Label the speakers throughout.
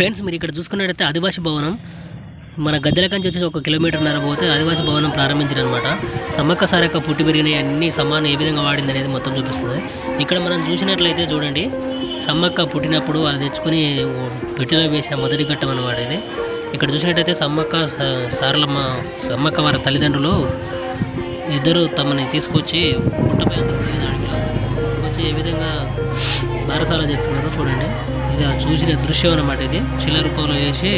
Speaker 1: Friends మీరు ఇక్కడ చూసుకున్నట్టయితే ఆదివాసి భవనం మన గద్దెల కంచి వచ్చేసి ఒక కిలోమీటర్న్నర పోతే ఆదివాసి భవనం ప్రారంభించారు అనమాట సమ్మక్క సారక్క పుట్టి పెరిగిన అన్ని సమానం ఏ విధంగా వాడింది అనేది మొత్తం చూపిస్తుంది. ఇక్కడ మనం చూసినట్లయితే చూడండి సమ్మక్క పుట్టినప్పుడు వాళ్ళు తెచ్చుకొని పెట్టెలో వేసిన మొదటి ఘట్టం అనమాట ఇది. ఇక్కడ చూసినట్టయితే సమ్మక్క స- సారలమ్మ సమ్మక్క వారి తల్లిదండ్రులు ఇద్దరు తమని తీసుకొచ్చి పుట్టపై ఉంటుంది ఏ విధంగా బారసాల చేస్తున్నారో చూడండి. ఇది చూసిన దృశ్యం అనమాట ఇది. శిల రూపంలో వేసి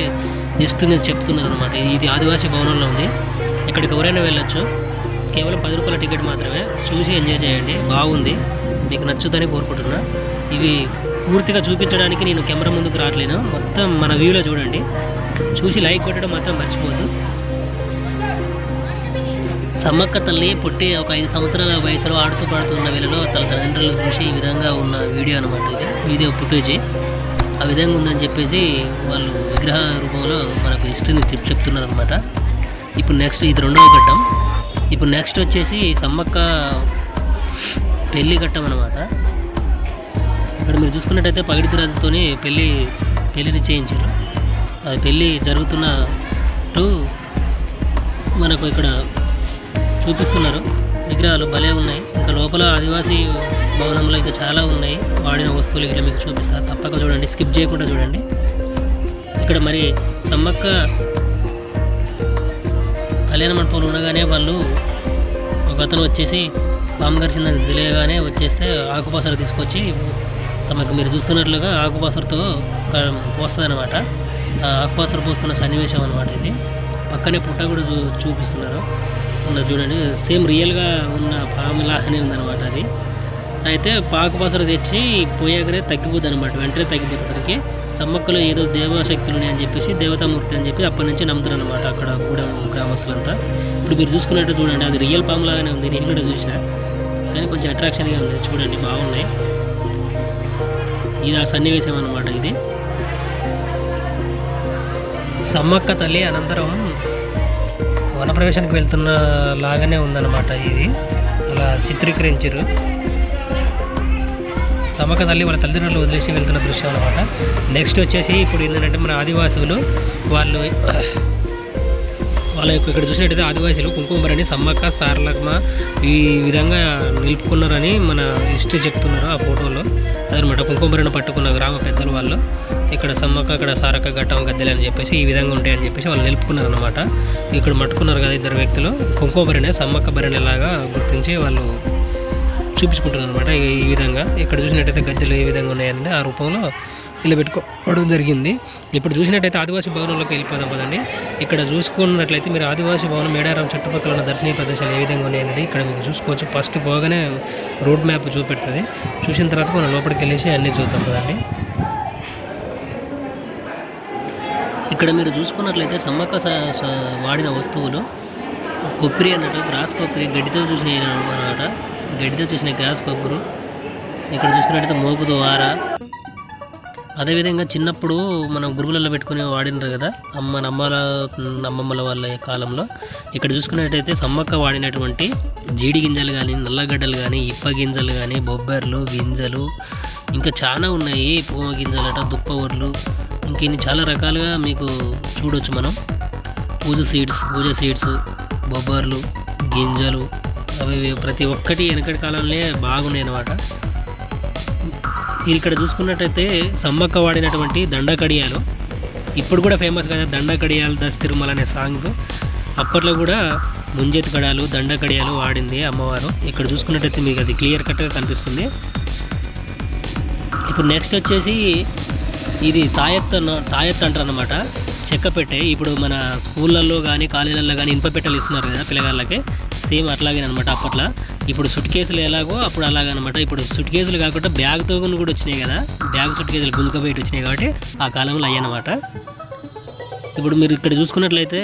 Speaker 1: ఇస్తుంది చెప్తున్నారు అనమాట ఇది ఆదివాసీ భవనంలో ఉంది. ఇక్కడికి ఎవరైనా వెళ్ళొచ్చు. కేవలం పది రూపాయల టికెట్ మాత్రమే. చూసి ఎంజాయ్ చేయండి. బాగుంది. మీకు నచ్చుదని కోరుకుంటున్నా. ఇవి పూర్తిగా చూపించడానికి నేను కెమెరా ముందుకు రావట్లేను మొత్తం మన వ్యూలో చూడండి. చూసి లైక్ కొట్టడం మాత్రం మర్చిపోద్దు సమ్మక్క తల్లి పుట్టి ఒక ఐదు సంవత్సరాల వయసులో ఆడుతూ పాడుతున్న వేళలో తన తల్లిదండ్రులు చూసి ఈ విధంగా ఉన్న వీడియో అనమాట ఇది. వీడియో ఫుటేజ్ ఆ విధంగా ఉందని చెప్పేసి వాళ్ళు విగ్రహ రూపంలో మనకు హిస్టరీని చెప్ చెప్తున్నారు అనమాట ఇప్పుడు నెక్స్ట్ ఇది రెండవ ఘట్టం. ఇప్పుడు నెక్స్ట్ వచ్చేసి సమ్మక్క పెళ్ళి ఘట్టం అనమాట ఇక్కడ మీరు చూసుకున్నట్టయితే పగిడితురాజుతోని పెళ్ళి పెళ్ళి నిశ్చయించారు అది పెళ్ళి జరుగుతున్నట్టు మనకు ఇక్కడ చూపిస్తున్నారు. విగ్రహాలు భలే ఉన్నాయి. ఇంకా లోపల ఆదివాసీ భవనంలో ఇంకా చాలా ఉన్నాయి. వాడిన వస్తువులు ఇట్లా మీకు చూపిస్తారు తప్పక చూడండి. స్కిప్ చేయకుండా చూడండి. ఇక్కడ మరి సమ్మక్క కళ్యాణ మండపంలో ఉండగానే వాళ్ళు ఒక అతను వచ్చేసి పాము గరిచిందని తెలియగానే వచ్చేస్తే ఆకుపసర తీసుకొచ్చి తమకు మీరు చూస్తున్నట్లుగా ఆకుపసరతో పోస్తుందన్నమాట. అనమాట పోస్తున్న సన్నివేశం అనమాట ఇది. పక్కనే పుట్ట కూడా చూ చూపిస్తున్నారు. ఉన్నది చూడండి. సేమ్ రియల్గా ఉన్న పాము లాగానే ఉందన్నమాట అది. అయితే పాకు పసరు తెచ్చి పోయాకనే తగ్గిపోద్ది అనమాట వెంటనే తగ్గిపోతుంది సమ్మక్కలో ఏదో దేవశక్తులు అని చెప్పేసి దేవతామూర్తి అని చెప్పి అప్పటి నుంచి నమ్ముతారు అనమాట అక్కడ కూడా గ్రామస్తులంతా. ఇప్పుడు మీరు చూసుకున్నట్టు చూడండి అది రియల్ పాము లాగానే ఉంది. నేను కూడా చూసిన. కానీ కొంచెం అట్రాక్షన్గా ఉంది. చూడండి బాగున్నాయి. ఇది ఆ సన్నివేశం అనమాట ఇది. సమ్మక్క తల్లి అనంతరం వనప్రవేశానికి వెళ్తున్న లాగానే ఉందన్నమాట ఇది. అలా చిత్రీకరించారు తమక తల్లి వాళ్ళ తల్లిదండ్రులు వదిలేసి వెళ్తున్న దృశ్యం అనమాట నెక్స్ట్ వచ్చేసి ఇప్పుడు ఏంటంటే మన ఆదివాసులు వాళ్ళు అలా ఇక్కడ చూసినట్టయితే ఆదివాసీలు కుంకుమరని సమ్మక్క సారలమ్మ ఈ విధంగా నిలుపుకున్నారని మన హిస్టరీ చెప్తున్నారు ఆ ఫోటోలో. అదనమాట కుంకుమరని పట్టుకున్న గ్రామ పెద్దలు వాళ్ళు. ఇక్కడ సమ్మక్క ఇక్కడ సారక్క ఘట్టం గద్దెలు అని చెప్పేసి ఈ విధంగా ఉంటాయని చెప్పేసి వాళ్ళు నిలుపుకున్నారు అనమాట ఇక్కడ మట్టుకున్నారు కదా ఇద్దరు వ్యక్తులు. కుంకుమరని సమ్మక్క భరణి లాగా గుర్తించి వాళ్ళు చూపించుకుంటున్నారు అనమాట ఈ విధంగా. ఇక్కడ చూసినట్టయితే గద్దెలు ఏ విధంగా ఉన్నాయంటే ఆ రూపంలో ఇలా పెట్టుకోవడం జరిగింది. ఇప్పుడు చూసినట్టయితే ఆదివాసీ భవనంలోకి వెళ్ళిపోదాం కదండి. ఇక్కడ చూసుకున్నట్లయితే మీరు ఆదివాసీ భవనం మేడారం చుట్టుపక్కల ఉన్న దర్శనీయ ప్రదేశాలు ఏ విధంగా ఉన్నాయనేది ఇక్కడ మీరు చూసుకోవచ్చు. ఫస్ట్ పోగానే రోడ్ మ్యాప్ చూపెడుతుంది. చూసిన తర్వాత మనం లోపలికి వెళ్ళేసి అన్నీ చూద్దాం కదండి. ఇక్కడ మీరు చూసుకున్నట్లయితే సమ్మక్క స- స- వాడిన వస్తువులు. కొబ్బరి అన్నట్టు గ్రాస్ కొబ్బరి గడ్డితో చూసిన అనమాట గడ్డితో చూసిన గ్రాస్ కొబ్బరి. ఇక్కడ చూసుకున్నట్లయితే మోగుదు ద్వార అదేవిధంగా చిన్నప్పుడు మనం గురువులలో పెట్టుకుని వాడినారు కదా అమ్మ నమ్మల అమ్మమ్మల వాళ్ళ కాలంలో. ఇక్కడ చూసుకున్నట్టయితే సమ్మక్క వాడినటువంటి జీడి గింజలు కానీ నల్లగడ్డలు కానీ ఇప్ప గింజలు కానీ బొబ్బర్లు గింజలు ఇంకా చాలా ఉన్నాయి. పూమ గింజలట దుప్ప ఒడ్లు ఇంక ఇన్ని చాలా రకాలుగా మీకు చూడొచ్చు మనం. పూజ సీడ్స్ పూజ సీడ్స్ బొబ్బర్లు గింజలు అవి ప్రతి ఒక్కటి వెనకటి కాలంలో బాగున్నాయి అన్నమాట ఇక్కడ చూసుకున్నట్టయితే సమ్మక్క వాడినటువంటి దండకడియాలు. ఇప్పుడు కూడా ఫేమస్ కదా దండకడియాలు దస్ తిరుమల అనే సాంగ్ అప్పట్లో కూడా ముంజెత్తు కడాలు దండకడియాలు వాడింది అమ్మవారు. ఇక్కడ చూసుకున్నట్టయితే మీకు అది క్లియర్ కట్గా కనిపిస్తుంది. ఇప్పుడు నెక్స్ట్ వచ్చేసి ఇది తాయెత్ అన్న- తాయెత్ అంటారు అనమాట చెక్క పెట్టే ఇప్పుడు మన స్కూళ్ళల్లో కానీ కాలేజీలలో కానీ ఇనుప పెట్టెలు ఇస్తున్నారు కదా పిల్లగాళ్ళకి. సేమ్ అట్లాగే అనమాట అప్పట్లో. ఇప్పుడు సుట్ కేసులు ఎలాగో అప్పుడు అలాగనమాట ఇప్పుడు సుట్ కేసులు కాకుండా బ్యాగ్తో కూడా వచ్చినాయి కదా. బ్యాగ్ సుట్ కేసులు గుంక బయట వచ్చినాయి కాబట్టి ఆ కాలంలో అయ్యనమాట ఇప్పుడు మీరు ఇక్కడ చూసుకున్నట్లయితే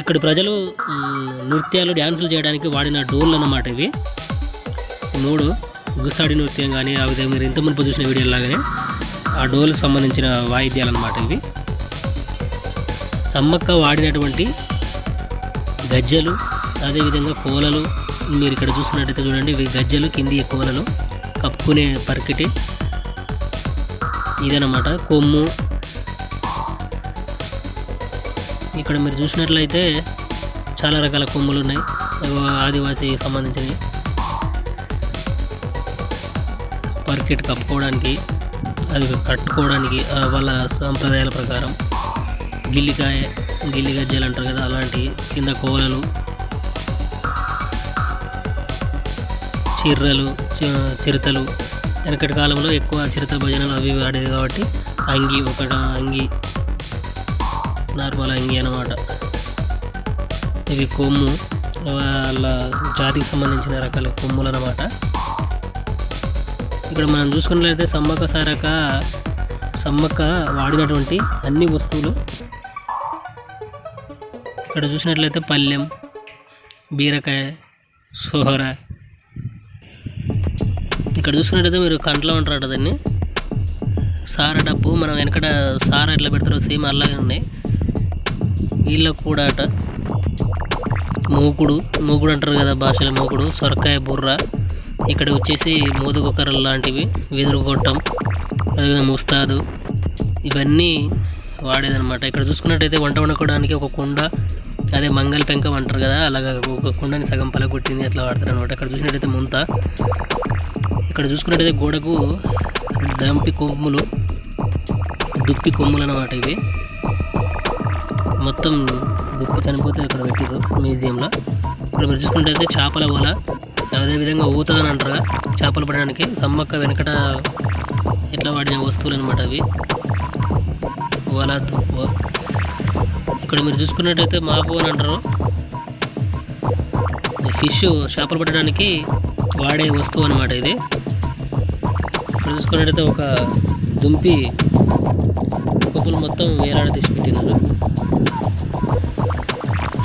Speaker 1: ఇక్కడ ప్రజలు నృత్యాలు డ్యాన్సులు చేయడానికి వాడిన డోర్లు అన్నమాట ఇవి. మూడు గుస్సాడి నృత్యం కానీ ఆ విధంగా మీరు ఇంత మునుపు చూసిన వీడియో లాగానే ఆ డోర్లకు సంబంధించిన వాయిద్యాలు అన్నమాట ఇవి. సమ్మక్క వాడినటువంటి గజ్జలు అదేవిధంగా కోలలు మీరు ఇక్కడ చూసినట్టయితే చూడండి ఇవి గజ్జలు కింది కోలలు కప్పుకునే పరికిటి. ఇదనమాట కొమ్ము. ఇక్కడ మీరు చూసినట్లయితే చాలా రకాల కొమ్ములు ఉన్నాయి ఆదివాసీకి సంబంధించినవి. పర్కెట్ కప్పుకోవడానికి అది కట్టుకోవడానికి వాళ్ళ సాంప్రదాయాల ప్రకారం గిల్లికాయ గిల్లి గజ్జలు అంటారు కదా అలాంటి కింద కోలలు చిర్రలు చి- చిరుతలు. వెనకటి కాలంలో ఎక్కువ చిరుత భజనలు అవి ఇవి ఆడేది కాబట్టి అంగి ఒకట అంగి నార్మల్ అంగి అన్నమాట. ఇవి కొమ్ము వాళ్ళ జాతికి సంబంధించిన రకాల కొమ్ములు అన్నమాట. ఇక్కడ మనం చూసుకున్నట్లయితే సమ్మక్క సారక సమ్మక్క వాడినటువంటి అన్ని వస్తువులు. ఇక్కడ చూసినట్లయితే పళ్ళెం బీరకాయ సోహర ఇక్కడ చూసుకున్నట్టయితే మీరు కంట్లో ఉంటారట దాన్ని. సార డబ్బు మనం వెనకట సార ఎట్లా పెడతారో సేమ్ అలాగే ఉన్నాయి వీళ్ళకు కూడా అట. మూకుడు మూకుడు అంటారు కదా భాషలో మూకుడు సొరకాయ బుర్ర. ఇక్కడ వచ్చేసి మోదుకొక్కరలు లాంటివి వెదురు గొట్టం అదేవిధంగా ముస్తాదు. ఇవన్నీ వాడేదనమాట ఇక్కడ చూసుకున్నట్టయితే వంట వండుకోవడానికి ఒక కుండ అదే మంగళ పెంకం అంటారు కదా అలాగా ఒక కుండని సగం పలగొట్టింది అట్లా వాడతారు అనమాట ఇక్కడ చూసినట్టయితే ముంత. ఇక్కడ చూసుకున్నట్టయితే గోడకు దంపి కొమ్ములు దుప్పి కొమ్ములు అన్నమాట ఇవి. మొత్తం దుప్పి చనిపోతే ఇక్కడ పెట్టారు మ్యూజియంలో. ఇక్కడ మీరు చూసుకున్నట్టయితే చేపల వల అదేవిధంగా ఊత అని అంటారు చేపలు పడడానికి సమ్మక్క వెనకట ఇట్లా వాడిన వస్తువులు అనమాట అవి. వల దుప్పు. ఇక్కడ మీరు చూసుకున్నట్టయితే మాపు అని అంటారు. ఫిష్ చేపలు పట్టడానికి వాడే వస్తువు అనమాట ఇది. చూసుకున్నట్టయితే ఒక దుంపి కొప్పులు మొత్తం వేలాడ తీసి పెట్టినారు.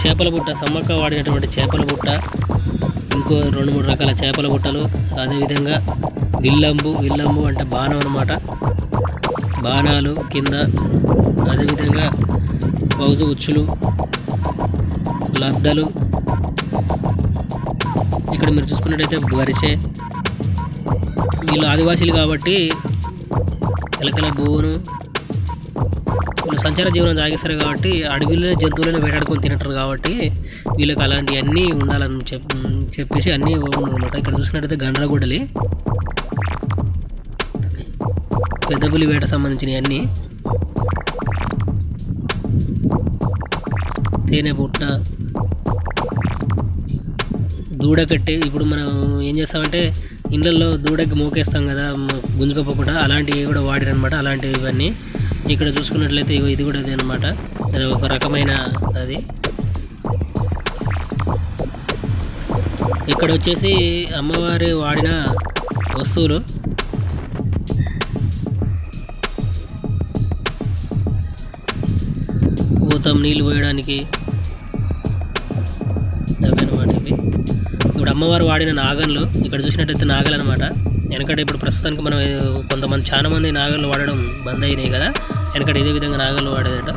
Speaker 1: చేపల బుట్ట సమ్మక్క వాడినటువంటి చేపల బుట్ట ఇంకో రెండు మూడు రకాల చేపల బుట్టలు అదేవిధంగా విల్లంబు విల్లంబు అంటే బాణం అనమాట బాణాలు కింద అదేవిధంగా పౌజు ఉచ్చులు లద్దలు. ఇక్కడ మీరు చూసుకున్నట్టయితే వరిసె వీళ్ళు ఆదివాసీలు కాబట్టి ఎలకల బోను వీళ్ళు సంచార జీవనం సాగిస్తారు కాబట్టి అడవిలోనే జంతువులను వేటాడుకొని తింటారు కాబట్టి వీళ్ళకి అలాంటివన్నీ ఉండాలని చెప్ చెప్పేసి అన్నీ అనమాట ఇక్కడ చూసినట్టయితే గండ్రగొడ్డలి పెద్దపులి వేట సంబంధించినవి అన్నీ. తేనె పుట్ట దూడ కట్టి ఇప్పుడు మనం ఏం చేస్తామంటే ఇళ్ళల్లో దూడకి మోకేస్తాం కదా గుంజుకపోకుండా అలాంటివి కూడా వాడిరనమాట అలాంటివి ఇవన్నీ ఇక్కడ చూసుకున్నట్లయితే ఇది కూడా అదే అనమాట అది ఒక రకమైన అది. ఇక్కడ వచ్చేసి అమ్మవారి వాడిన వస్తువులు. ఊతం నీళ్ళు పోయడానికి అమ్మవారు వాడిన నాగన్లు ఇక్కడ చూసినట్టయితే నాగలు అనమాట వెనకట ఇప్పుడు ప్రస్తుతానికి మనం కొంతమంది చాలా మంది నాగలు వాడడం బంద్ అయినాయి కదా. వెనకట ఇదే విధంగా నాగలు వాడేదట.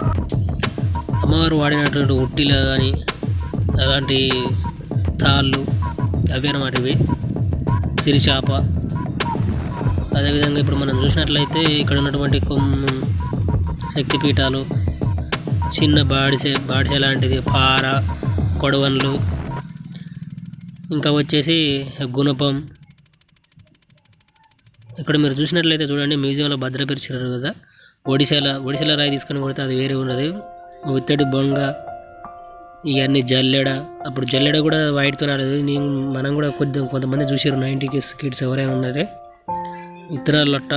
Speaker 1: అమ్మవారు వాడినటువంటి ఉట్టిలు కానీ అలాంటి తాళ్ళు అవి అనమాట ఇవి. సిరిచాప అదేవిధంగా ఇప్పుడు మనం చూసినట్లయితే ఇక్కడ ఉన్నటువంటి కొమ్ము శక్తిపీఠాలు చిన్న బాడిసె బాడిసె లాంటిది పార కొడవన్లు ఇంకా వచ్చేసి గుణపం. ఇక్కడ మీరు చూసినట్లయితే చూడండి మ్యూజియంలో భద్రపరిచారు కదా. ఒడిశాల ఒడిశాల రాయి తీసుకొని కొడితే అది వేరే ఉన్నది. ఒత్తిడి బొంగ ఇవన్నీ జల్లెడ. అప్పుడు జల్లెడ కూడా వాటితో ఆడేది. నేను మనం కూడా కొద్ది కొంతమంది చూసారు నైంటీ కిడ్స్ కిడ్స్ ఎవరైనా ఉన్నారే. విత్తనాల లొట్ట.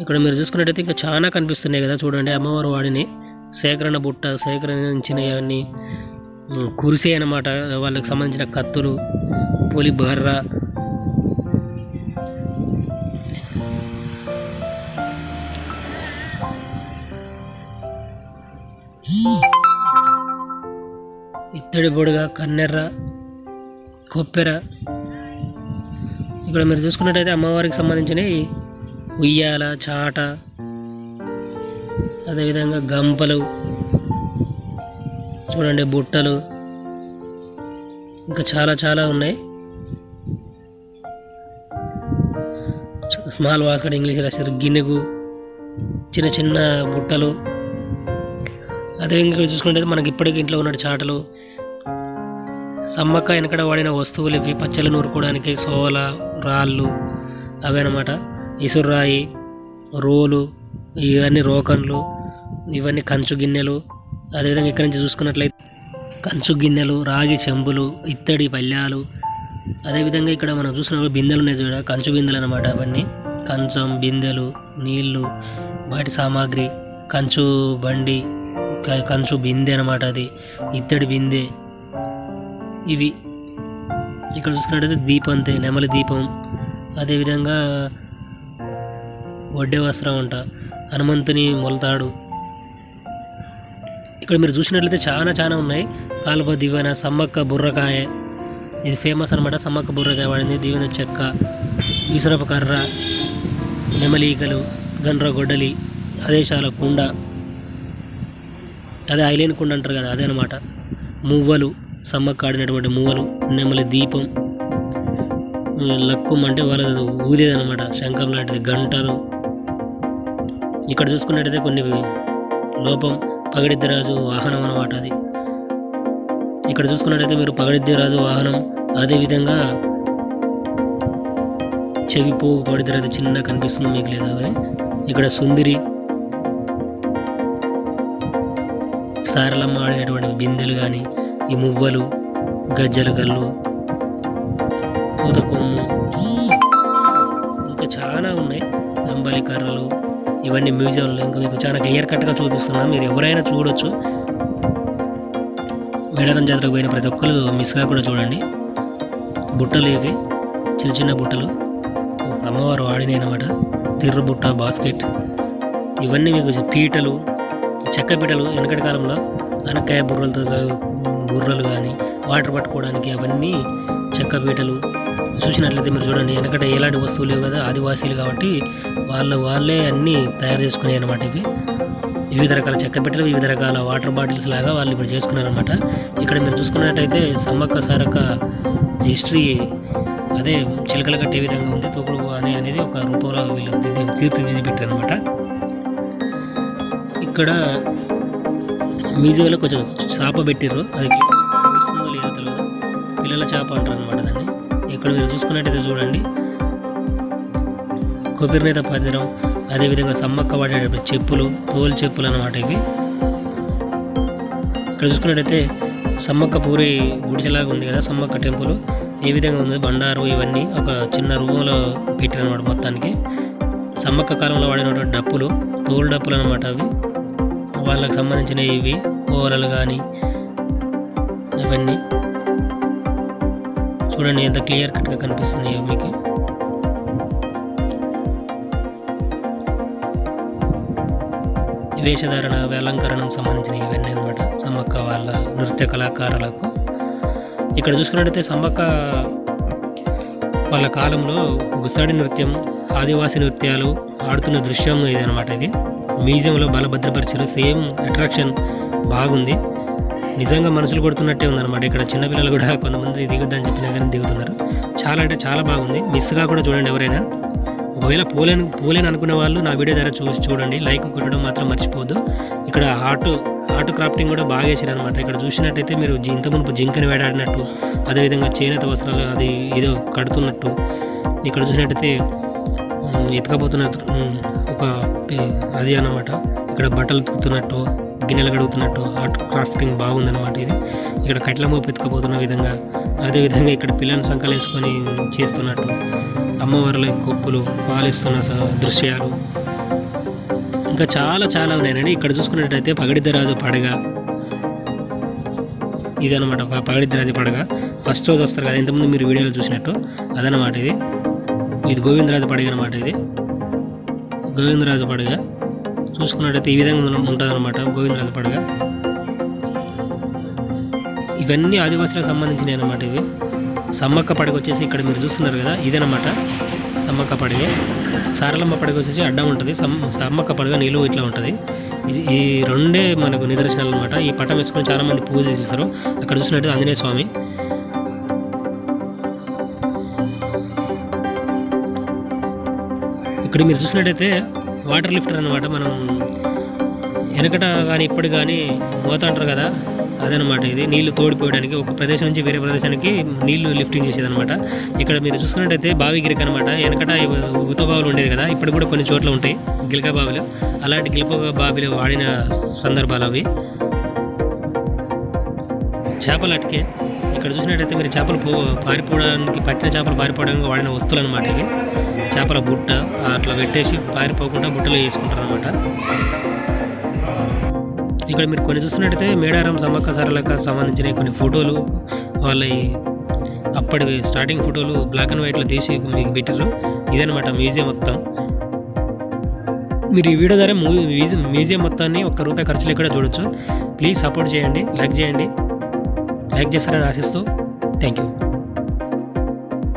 Speaker 1: ఇక్కడ మీరు చూసుకున్నట్టయితే ఇంకా చాలా కనిపిస్తున్నాయి కదా చూడండి అమ్మవారు వాడిని. సేకరణ బుట్ట సేకరించినవన్నీ ఉమ్, కురిసే అన్నమాట. వాళ్ళకి సంబంధించిన కత్తులు పులి బర్ర ఇత్తడి బొడుగ కన్నెర్ర కొప్పెర. ఇక్కడ మీరు చూసుకున్నట్టయితే అమ్మవారికి సంబంధించినవి ఉయ్యాల చాట అదేవిధంగా గంపలు. చూడండి బుట్టలు. ఇంకా చాలా చాలా ఉన్నాయి. స్మాల్ వాస్కట్ ఇంగ్లీష్ రాశారు. గిన్నెకు చిన్న చిన్న బుట్టలు. అదే ఇక్కడ చూసుకుంటే మనకి ఇప్పటికి ఇంట్లో ఉన్న చాటలు. సమ్మక్క వెనకడ వాడిన వస్తువులు ఇవి పచ్చళ్ళు నూరుకోవడానికి సోల రాళ్ళు అవే అనమాట ఇసురాయి రోలు ఇవన్నీ రోకన్లు ఇవన్నీ కంచు గిన్నెలు. అదేవిధంగా ఇక్కడ నుంచి చూసుకున్నట్లయితే కంచు గిన్నెలు రాగి చెంబులు ఇత్తడి పళ్ళాలు అదేవిధంగా ఇక్కడ మనం చూసినప్పుడు బిందెలు ఉన్నాయి చూడ కంచు బిందెలు అనమాట అవన్నీ. కంచం బిందెలు నీళ్ళు వాటి సామాగ్రి కంచు బండి కంచు బిందె అనమాట అది ఇత్తడి బిందె. ఇవి ఇక్కడ చూసుకున్నట్టయితే దీపం అంతే నెమలి దీపం. అదేవిధంగా వడ్డే వస్త్రం అంట హనుమంతుని మొలతాడు. ఇక్కడ మీరు చూసినట్లయితే చాలా చాలా ఉన్నాయి. కాలువ దివెన సమ్మక్క బుర్రకాయ. ఇది ఫేమస్ అనమాట సమ్మక్క బుర్రకాయ వాడింది. దీవెన చెక్క విసరప కర్ర నెమలీకలు గండ్ర గొడ్డలి అదేశాల కుండ. అదే ఐలేని కుండ అంటారు కదా అదే అనమాట మువ్వలు సమ్మక్క ఆడినటువంటి మువ్వలు నెమలి దీపం. లక్కుం అంటే వాళ్ళది ఊదేది అనమాట శంఖం లాంటిది గంటలు. ఇక్కడ చూసుకున్నట్టయితే కొన్ని లోపం. పగడిద్దరాజు వాహనం అనమాట అది. ఇక్కడ చూసుకున్నట్టయితే మీరు పగడిద్దరాజు వాహనం అదేవిధంగా చెవి పోగు పడిద్దరాజు చిన్న కనిపిస్తుంది మీకు లేదా ఇక్కడ సుందిరి సారలమ్మ ఆడినటువంటి బిందెలు కానీ ఈ మువ్వలు గజ్జల గల్లు పూత కొమ్ము ఇంకా చాలా ఉన్నాయి. దంబలి కర్రలు ఇవన్నీ మ్యూజియంలో ఇంకా మీకు చాలా క్లియర్ కట్గా చూపిస్తున్నాం. మీరు ఎవరైనా చూడొచ్చు. మేడారం జాతరకు పోయిన ప్రతి ఒక్కరు మిస్ కాకుండా చూడండి. బుట్టలు ఇవి. చిన్న చిన్న బుట్టలు. అమ్మవారు వాడినాయి అనమాట తిర్రు బుట్ట బాస్కెట్. ఇవన్నీ మీకు పీటలు చెక్క పీటలు వెనకటి కాలంలో అనకాయ బుర్రలతో బుర్రలు కానీ వాటర్ పట్టుకోవడానికి అవన్నీ చెక్క పీటలు చూసినట్లయితే మీరు చూడండి వెనకట ఎలాంటి వస్తువులు లేవు కదా ఆదివాసీలు కాబట్టి వాళ్ళ వాళ్ళే అన్నీ తయారు చేసుకునే అనమాట ఇవి. వివిధ రకాల చెక్క పెట్టెలు వివిధ రకాల వాటర్ బాటిల్స్ లాగా వాళ్ళు ఇప్పుడు చేసుకున్నారనమాట ఇక్కడ మీరు చూసుకున్నట్టయితే సమ్మక్క సారక్క హిస్టరీ అదే చిలకలు కట్టే విధంగా ఉంది. తోపుడు అనే అనేది ఒక రూపంలో వీళ్ళు తీర్చిదిద్ది పెట్టారనమాట ఇక్కడ మ్యూజియంలో కొంచెం చేప పెట్టిర్రు. అది పిల్లల చేప అంటారు అనమాట దాన్ని. ఇక్కడ మీరు చూసుకున్నట్టయితే చూడండి. కొబ్బరినేత పందిరం అదేవిధంగా సమ్మక్క వాడేటప్పుడు చెప్పులు తోలు చెప్పులు అనమాట ఇవి. ఇక్కడ చూసుకున్నట్టయితే సమ్మక్క పూరి గుడిసెలాగా ఉంది కదా సమ్మక్క టెంపుల్. ఏ విధంగా ఉంది? బండారు ఇవన్నీ ఒక చిన్న రూమ్లో పెట్టారనమాట మొత్తానికి. సమ్మక్క కాలంలో వాడినటువంటి డప్పులు తోలు డప్పులు అనమాట అవి. వాళ్ళకి సంబంధించిన ఇవి కూరలు కానీ ఇవన్నీ. చూడండి ఎంత క్లియర్ కట్గా కనిపిస్తున్నాయో మీకు. వేషధారణ వేలంకరణం సంబంధించిన ఇవన్నీ అనమాట సమ్మక్క వాళ్ళ నృత్య కళాకారులకు. ఇక్కడ చూసుకున్నట్టయితే సమ్మక్క వాళ్ళ కాలంలో గుసాడి నృత్యం ఆదివాసి నృత్యాలు ఆడుతున్న దృశ్యం ఇది అనమాట ఇది. మ్యూజియంలో బలభద్రపరిచారు. సేమ్ అట్రాక్షన్ బాగుంది. నిజంగా మనుషులు కొడుతున్నట్టే ఉందన్నమాట. ఇక్కడ చిన్నపిల్లలు కూడా కొంతమంది దిగుద్దని చెప్పినా కానీ దిగుతున్నారు. చాలా అంటే చాలా బాగుంది. మిస్గా కూడా చూడండి ఎవరైనా. ఒకవేళ పోలేని పోలేని అనుకునే వాళ్ళు నా వీడియో ద్వారా చూసి చూడండి. లైక్ కొట్టడం మాత్రం మర్చిపోద్దు ఇక్కడ ఆర్ట్ ఆర్ట్ క్రాఫ్టింగ్ కూడా బాగా వేసారు అనమాట ఇక్కడ చూసినట్టయితే మీరు ఇంత మునుపు జింకని వేడాడినట్టు అదేవిధంగా చేనేత వస్త్రాలు అది ఏదో కడుతున్నట్టు. ఇక్కడ చూసినట్టయితే ఉమ్, ఒక అది అనమాట ఇక్కడ బట్టలు తుక్కుతున్నట్టు గిన్నెలు కడుగుతున్నట్టు ఆర్ట్ క్రాఫ్టింగ్ బాగుందన్నమాట ఇది. ఇక్కడ కట్లమ్మ పెతుకపోతున్న విధంగా అదేవిధంగా ఇక్కడ పిల్లల్ని సంకలించుకొని చేస్తున్నట్టు అమ్మవార్ల కొప్పులు పాలిస్తున్న స- దృశ్యాలు. ఇంకా చాలా చాలా ఉన్నాయండి. ఇక్కడ చూసుకున్నట్టయితే పగడిద్దరాజు పడగ. ఇదనమాట పగడిద్దరాజు పడగ. ఫస్ట్ రోజు వస్తారు కదా ఇంతకుముందు మీరు వీడియోలో చూసినట్టు. అదనమాట ఇది. ఇది గోవిందరాజు పడగ అనమాట ఇది. గోవిందరాజు పడగ. చూసుకున్నట్టయితే ఈ విధంగా ఉంటుంది అనమాట గోవిందరాజ పడగ. ఇవన్నీ ఆదివాసులకు సంబంధించినవి అనమాట ఇవి. సమ్మక్క పడగ వచ్చేసి ఇక్కడ మీరు చూస్తున్నారు కదా ఇదనమాట సమ్మక్క పడగ. సారలమ్మ పడగ వచ్చేసి అడ్డం ఉంటుంది సమ్ సమ్మక్క పడగ నిలువు ఇట్లా ఉంటుంది. ఇది ఈ రెండే మనకు నిదర్శనాలు అనమాట ఈ పటం వేసుకొని చాలామంది పూజ చేస్తారు అక్కడ చూసినట్టు ఆంజనేయ స్వామి. ఇక్కడ మీరు చూసినట్టయితే వాటర్ లిఫ్టర్ అనమాట మనం వెనకట కానీ ఇప్పుడు కానీ మోత కదా అదనమాట ఇది. నీళ్ళు తోడిపోయడానికి ఒక ప్రదేశం నుంచి వేరే ప్రదేశానికి నీళ్ళు లిఫ్టింగ్ చేసేదనమాట ఇక్కడ మీరు చూసుకున్నట్టయితే బావి గిరిక అనమాట వెనకట ఉత బావులు ఉండేది కదా ఇప్పుడు కూడా కొన్ని చోట్ల ఉంటాయి. గిలక బావులు. అలాంటి గిలక బావిలు వాడిన సందర్భాలు అవి. చేపలు అటుకే. ఇక్కడ చూసినట్టయితే మీరు చేపలు పో పారిపోవడానికి పట్టిన చేపలు పారిపోవడానికి వాడిన వస్తువులు అనమాట ఇవి. చేపల బుట్ట అట్లా పెట్టేసి పారిపోకుండా బుట్టలో వేసుకుంటారు అనమాట ఇక్కడ మీరు కొన్ని చూసినట్టయితే మేడారం సమ్మక్క సారలకు సంబంధించిన కొన్ని ఫోటోలు వాళ్ళ అప్పటి స్టార్టింగ్ ఫోటోలు బ్లాక్ అండ్ వైట్లో తీసి మీకు పెట్టారు ఇదనమాట మ్యూజియం మొత్తం. మీరు ఈ వీడియో ద్వారా మూవీ మ్యూజియం మొత్తాన్ని ఒక్క రూపాయి ఖర్చు లేకుండా చూడొచ్చు. ప్లీజ్ సపోర్ట్ చేయండి లైక్ చేయండి. లైక్ చేస్తారని ఆశిస్తూ థ్యాంక్ యూ.